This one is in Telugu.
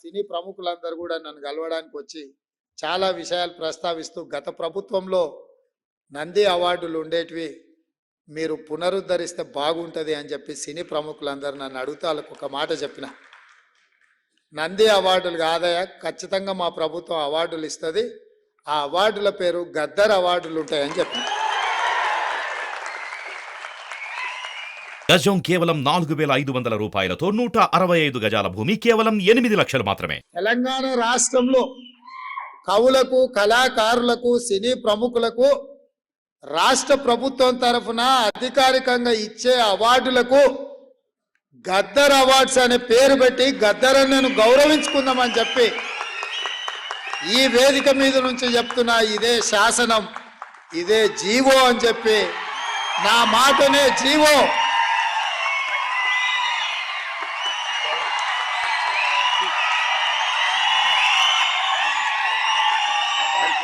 సినీ ప్రముఖులందరూ కూడా నన్ను కలవడానికి వచ్చి చాలా విషయాలు ప్రస్తావిస్తూ గత ప్రభుత్వంలో నంది అవార్డులు ఉండేటివి మీరు పునరుద్ధరిస్తే బాగుంటుంది అని చెప్పి సినీ ప్రముఖులందరూ నన్ను అడుగుతాలకు వాళ్ళకు ఒక మాట చెప్పిన. నంది అవార్డులు కాదయా ఖచ్చితంగా మా ప్రభుత్వం అవార్డులు ఇస్తుంది. ఆ అవార్డుల పేరు గద్దర్ అవార్డులు ఉంటాయని చెప్పిన. గజం కేవలం నాలుగు వేల ఐదు వందల రూపాయలతో నూట అరవై ఐదు గజాల భూమి కేవలం ఎనిమిది లక్షలు మాత్రమే. తెలంగాణ రాష్ట్రంలో కవులకు కళాకారులకు సినీ ప్రముఖులకు రాష్ట్ర ప్రభుత్వం తరఫున అధికారికంగా ఇచ్చే అవార్డులకు గద్దర్ అవార్డ్స్ అనే పేరు పెట్టి గద్దరన్నను గౌరవించుకుందామని చెప్పి ఈ వేదిక మీద నుంచి చెప్తున్నా ఇదే శాసనం ఇదే జీవో అని చెప్పి నా మాటనే జీవో.